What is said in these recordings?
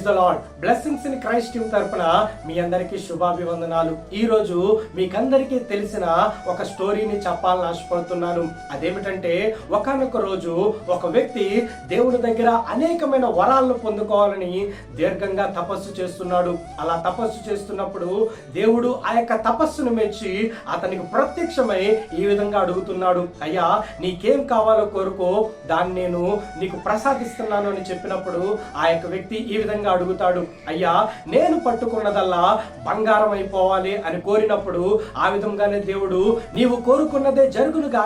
Praise the lord blessings in Christ team తరపున మీ అందరికీ శుభాభివందనాలు. ఈ రోజు మీకందరికీ తెలిసిన ఒక స్టోరీని చెప్పాలని ఆశపడుతున్నాను. అదేమిటంటే ఒకనొక రోజు ఒక వ్యక్తి దేవుడి దగ్గర అనేకమైన వరాలను పొందుకోవాలని దీర్ఘంగా తపస్సు చేస్తున్నాడు. అలా తపస్సు చేస్తున్నప్పుడు దేవుడు ఆ యొక్క తపస్సును మెచ్చి అతనికి ప్రత్యక్షమై ఈ విధంగా అడుగుతున్నాడు. అయ్యా నీకేం కావాలో కోరుకో దాన్ని నేను నీకు ప్రసాదిస్తున్నాను అని చెప్పినప్పుడు ఆ యొక్క వ్యక్తి ఈ విధంగా అడుగుతాడు. అయ్యా నేను పట్టుకున్నదల్లా బంగారం అయిపోవాలి అని కోరినప్పుడు ఆ విధంగానే దేవుడు నీవు కోరుకున్నదే జరుగునుగా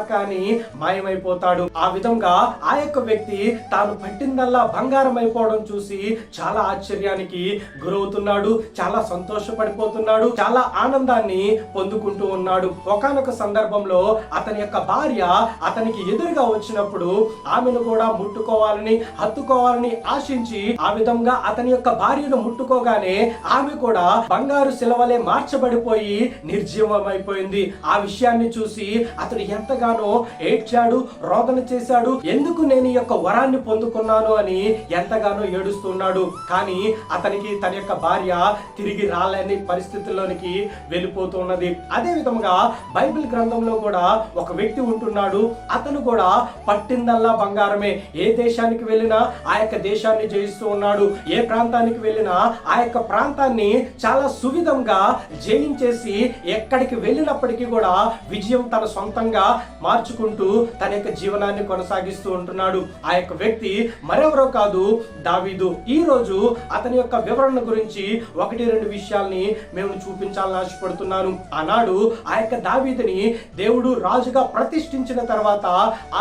మాయమైపోతాడు. ఆ విధంగా ఆ యొక్క వ్యక్తి తాను పట్టిందల్లా బంగారం అయిపోవడం చూసి చాలా ఆశ్చర్యానికి గురవుతున్నాడు చాలా సంతోషపడిపోతున్నాడు చాలా ఆనందాన్ని పొందుకుంటూ ఉన్నాడు. ఒకానొక సందర్భంలో అతని యొక్క భార్య అతనికి ఎదురుగా వచ్చినప్పుడు ఆమెను కూడా ముట్టుకోవాలని హత్తుకోవాలని ఆశించి ఆ విధంగా అతని యొక్క భార్యను ముట్టుకోగానే ఆమె కూడా బంగారు శిలవలే మార్చబడిపోయి నిర్జీవమైపోయింది. ఆ విషయాన్ని చూసి అతడు ఎంతగానో ఏడ్చాడు రోదన చేశాడు. ఎందుకు నేను ఈ యొక్క వరాన్ని పొందుకున్నాను అని ఎంతగానో ఏడుస్తున్నాడు కానీ అతనికి తన యొక్క భార్య తిరిగి రాలేని పరిస్థితుల్లోనికి వెళ్ళిపోతున్నది అదే విధంగా బైబిల్ గ్రంథంలో కూడా ఒక వ్యక్తి ఉంటున్నాడు. అతను కూడా పట్టిందల్లా బంగారమే. ఏ దేశానికి వెళ్ళినా ఆ యొక్క దేశాన్ని జయిస్తూ ఉన్నాడు. ఏ ప్రాంతం ప్రాంతానికి వెళ్ళిన ఆ యొక్క ప్రాంతాన్ని చాలా సువిధంగా జయించేసి ఎక్కడికి వెళ్ళినప్పటికీ కూడా విజయం తన సొంతంగా మార్చుకుంటూ తన యొక్క జీవనాన్ని కొనసాగిస్తూ ఉంటున్నాడు. ఆ యొక్క వ్యక్తి మరెవరో కాదు దావీదు. ఈ రోజు అతని యొక్క వివరణ గురించి ఒకటి రెండు విషయాల్ని మేము చూపించాలని ఆశపడుతున్నాను. ఆనాడు ఆ యొక్క దావీదుని దేవుడు రాజుగా ప్రతిష్ఠించిన తర్వాత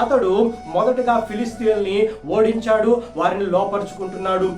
అతడు మొదటగా ఫిలిస్తీన్ని ఓడించాడు వారిని లోపరుచుకుంటున్నాడు.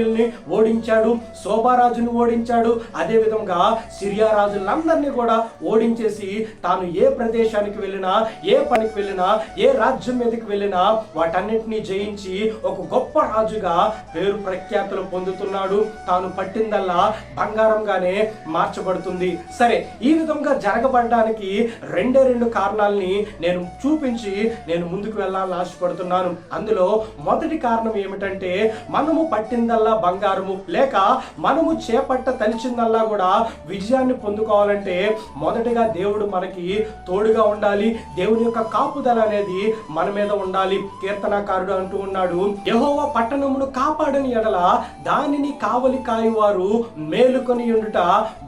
మోయబీల్ని ఓడించాడు శోభారాజుని ఓడించాడు. అదే విధంగా సిరియా రాజులందరినీ కూడా ఓడించేసి తాను ఏ ప్రదేశానికి వెళ్ళినా ఏ పనికి వెళ్ళినా ఏ రాజ్యం మీదకి వెళ్ళినా వాటన్నిటిని జయించి ఒక గొప్ప రాజుగా పేరు ప్రఖ్యాతులు పొందుతున్నాడు. తాను పట్టిందల్లా బంగారంగానే మార్చబడుతుంది. సరే ఈ విధంగా జరగబడడానికి రెండే రెండు కారణాలని నేను చూపించి నేను ముందుకు వెళ్ళాలని ఆశపడుతున్నాను. అందులో మొదటి కారణం ఏమిటంటే మనము పట్టిందల్లా బంగారము. లేక మనము చేపట్ట తలిచిందల్లా కూడా విజయాన్ని పొందుకోవాలంటే మొదటిగా దేవుడు మనకి తోడుగా ఉండాలి. దేవుని యొక్క కాపుదల అనేది మన మీద ఉండాలి. కీర్తనాకారుడు అంటూ ఉన్నాడు యహోవ పట్టణమును కాపాడని ఎడల దానిని కావలి కాయువారు మేలుకొని ఉండుట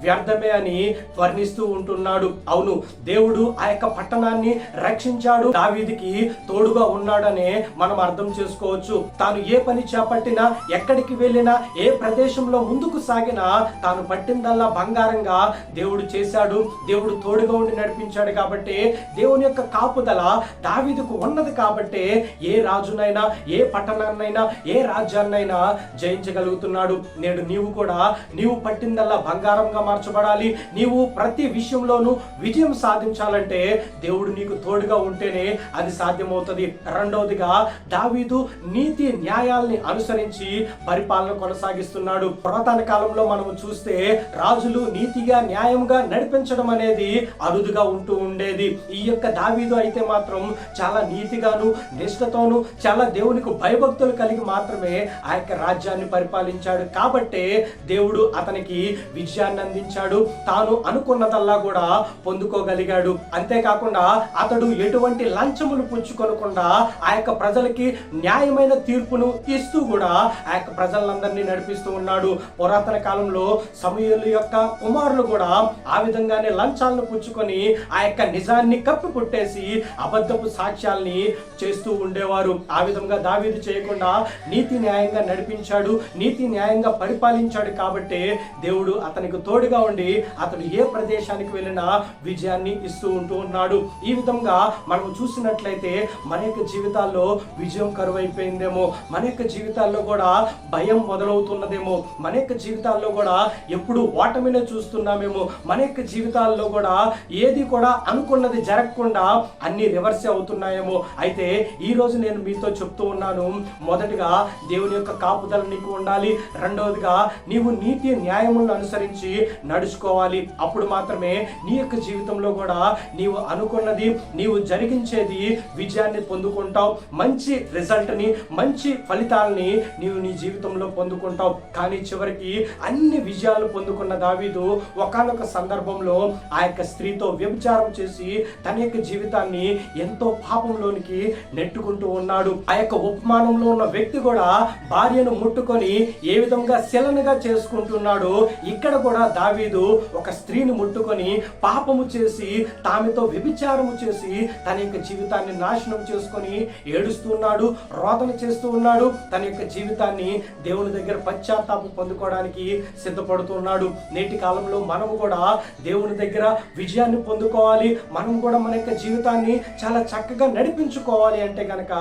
వ్యర్థమే అని వర్ణిస్తూ ఉంటున్నాడు. అవును దేవుడు ఆ యొక్క పట్టణాన్ని రక్షించాడు. దావీదికి తోడుగా ఉన్నాడనే మనం అర్థం చేసుకోవచ్చు. తాను ఏ పని చేపట్టినా ఎక్కడికి వెళ్ళి వెళ్ళినా ఏ ప్రదేశంలో ముందుకు సాగినా తాను పట్టిందల్లా బంగారంగా దేవుడు చేశాడు దేవుడు తోడుగా ఉండి నడిపించాడు కాబట్టి దేవుని యొక్క కాపుదల దావీదుకు ఉన్నది కాబట్టి ఏ రాజునైనా ఏ పట్టణాన్నైనా ఏ రాజ్యాన్నైనా జయించగలుగుతున్నాడు. నేడు నీవు కూడా నీవు పట్టిందల్లా బంగారంగా మార్చబడాలి. నీవు ప్రతి విషయంలోనూ విజయం సాధించాలంటే దేవుడు నీకు తోడుగా ఉంటేనే అది సాధ్యమవుతుంది. రెండవదిగా దావీదు నీతి న్యాయాల్ని అనుసరించి పరిపాలన కొనసాగిస్తున్నాడు. పురాతన కాలంలో మనం చూస్తే రాజులు నీతిగా న్యాయంగా నడిపించడం అనేది అరుదుగా ఉంటూ ఉండేది. ఈ యొక్క దావీదు అయితే మాత్రం చాలా నీతిగాను నిష్ఠతోను చాలా దేవునికి భయభక్తులు కలిగి మాత్రమే ఆ యొక్క రాజ్యాన్ని పరిపాలించాడు. కాబట్టే దేవుడు అతనికి విజయాన్ని అందించాడు. తాను అనుకున్నదల్లా కూడా పొందుకోగలిగాడు. అంతేకాకుండా అతడు ఎటువంటి లంచములు పుచ్చుకొనకుండా ఆ యొక్క ప్రజలకి న్యాయమైన తీర్పును ఇస్తూ కూడా ఆ యొక్క ప్రజలందరినీ నడిపిస్తూ ఉన్నాడు. పురాతన కాలంలో సమూహుల యొక్క కుమారులు కూడా ఆ విధంగానే లంచాలను పుచ్చుకొని ఆ యొక్క నిజాన్ని కప్పి పుట్టేసి అబద్ధపు సాక్ష్యాల్ని చేస్తూ ఉండేవారు. ఆ విధంగా దావీదు చేయకుండా నీతి న్యాయంగా నడిపించాడు. నీతి న్యాయంగా పరిపాలించాడు కాబట్టి దేవుడు అతనికి తోడుగా ఉండి అతడు ఏ ప్రదేశానికి వెళ్ళినా విజయాన్ని ఇస్తూ ఉంటూ ఉన్నాడు. ఈ విధంగా మనం చూసినట్లయితే మన యొక్క జీవితాల్లో విజయం కరువైపోయిందేమో. మన యొక్క జీవితాల్లో కూడా భయం మొదలవుతున్నదేమో. మన యొక్క జీవితాల్లో కూడా ఎప్పుడు ఓటమినే చూస్తున్నామేమో. మన యొక్క జీవితాల్లో కూడా ఏది కూడా అనుకున్నది జరగకుండా అన్ని రివర్స్ అవుతున్నాయేమో. అయితే ఈ రోజు నేను మీతో చెప్తూ ఉన్నాను. మొదటిగా దేవుని యొక్క కాపుదల నీకు ఉండాలి. రెండవదిగా నీవు నీతి న్యాయములను అనుసరించి నడుచుకోవాలి. అప్పుడు మాత్రమే నీ యొక్క జీవితంలో కూడా నీవు అనుకున్నది నీవు జరిగించేది విజయాన్ని పొందుకుంటావు. మంచి రిజల్ట్ని మంచి ఫలితాలని నీవు నీ జీవితంలో విజయాలను పొందుకుంటాం. కానీ చివరికి అన్ని విజయాలు పొందుకున్న దావీదు ఒకనొక సందర్భంలో ఆ యొక్క స్త్రీతో వ్యభిచారం చేసి తన యొక్క జీవితాన్ని ఎంతో పాపంలోనికి నెట్టుకుంటూ ఉన్నాడు. ఆ యొక్క ఉపమానంలో ఉన్న వ్యక్తి కూడా భార్యను ముట్టుకొని ఏ విధంగా శలనగా చేసుకుంటున్నాడు ఇక్కడ కూడా దావీదు ఒక స్త్రీని ముట్టుకొని పాపము చేసి తామెతో వ్యభిచారము చేసి తన యొక్క జీవితాన్ని నాశనం చేసుకొని ఏడుస్తున్నాడు రోదన చేస్తూ ఉన్నాడు. తన యొక్క జీవితాన్ని దేవుని దగ్గర పశ్చాత్తాపం పొందుకోవడానికి సిద్ధపడుతున్నాడు. నేటి కాలంలో మనము కూడా దేవుని దగ్గర విజయాన్ని పొందుకోవాలి. మనం కూడా మన యొక్క జీవితాన్ని చాలా చక్కగా నడిపించుకోవాలి అంటే కనుక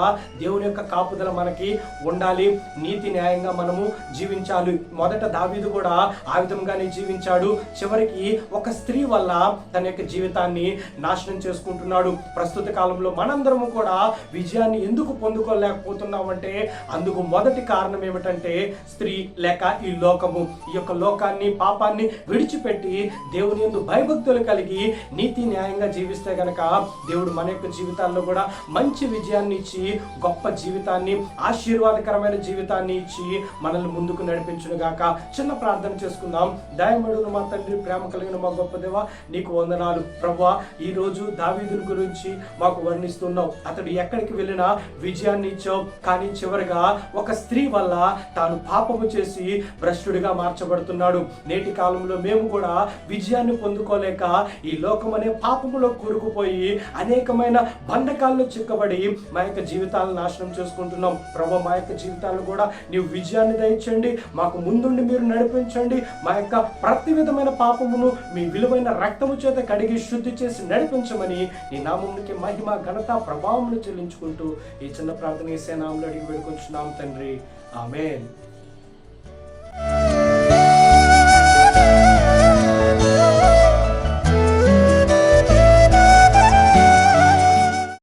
దేవుని యొక్క కాపుదల మనకి ఉండాలి. నీతి న్యాయంగా మనము జీవించాలి. మొదట దావీదు కూడా ఆ విధంగానే జీవించాడు. చివరికి ఒక స్త్రీ వల్ల తన యొక్క జీవితాన్ని నాశనం చేసుకుంటున్నాడు. ప్రస్తుత కాలంలో మనందరము కూడా విజయాన్ని ఎందుకు పొందుకోలేకపోతున్నామంటే అందుకు మొదటి కారణం ఏమిటంటే స్త్రీ లేక ఈ లోకము? ఈ యొక్క లోకాన్ని పాపాన్ని విడిచిపెట్టి దేవుని ఎందు భయభక్తులు కలిగి నీతి న్యాయంగా జీవిస్తే గనక దేవుడు మన యొక్క జీవితాల్లో కూడా మంచి విజయాన్ని ఇచ్చి గొప్ప జీవితాన్ని ఆశీర్వాదకరమైన జీవితాన్ని ఇచ్చి మనల్ని ముందుకు నడిపించునుగాక. చిన్న ప్రార్థన చేసుకుందాం. దయమడును మా తండ్రి ప్రేమ కలిగిన మా గొప్ప దేవ నీకు వందనాలు. ప్రభా ఈ రోజు దావీదుని గురించి మాకు వర్ణిస్తున్నావు. అతడు ఎక్కడికి వెళ్ళినా విజయాన్ని ఇచ్చావు. కానీ చివరిగా ఒక స్త్రీ వల్ల తాను పాపము చేసి భ్రష్టుడిగా మార్చబడుతున్నాడు. నేటి కాలంలో మేము కూడా విజయాన్ని పొందుకోలేక ఈ లోకం అనే పాపములో కూరుకుపోయి అనేకమైన బంధకాల్లో చిక్కబడి మా యొక్క జీవితాలను నాశనం చేసుకుంటున్నాం. ప్రభు మా యొక్క జీవితాలను కూడా నీవు విజయాన్ని దయచండి మాకు ముందుండి మీరు నడిపించండి. మా యొక్క ప్రతి విధమైన పాపమును మీ విలువైన రక్తము చేత కడిగి శుద్ధి చేసి నడిపించమని నీ నామమునికి మహిమ ఘనత ప్రభావమును చెల్లించుకుంటూ ఈ చిన్న ప్రార్థన వేసే నామంలో అడిగి వేడుకొచ్చున్నాం తండ్రి. ఆమెన్.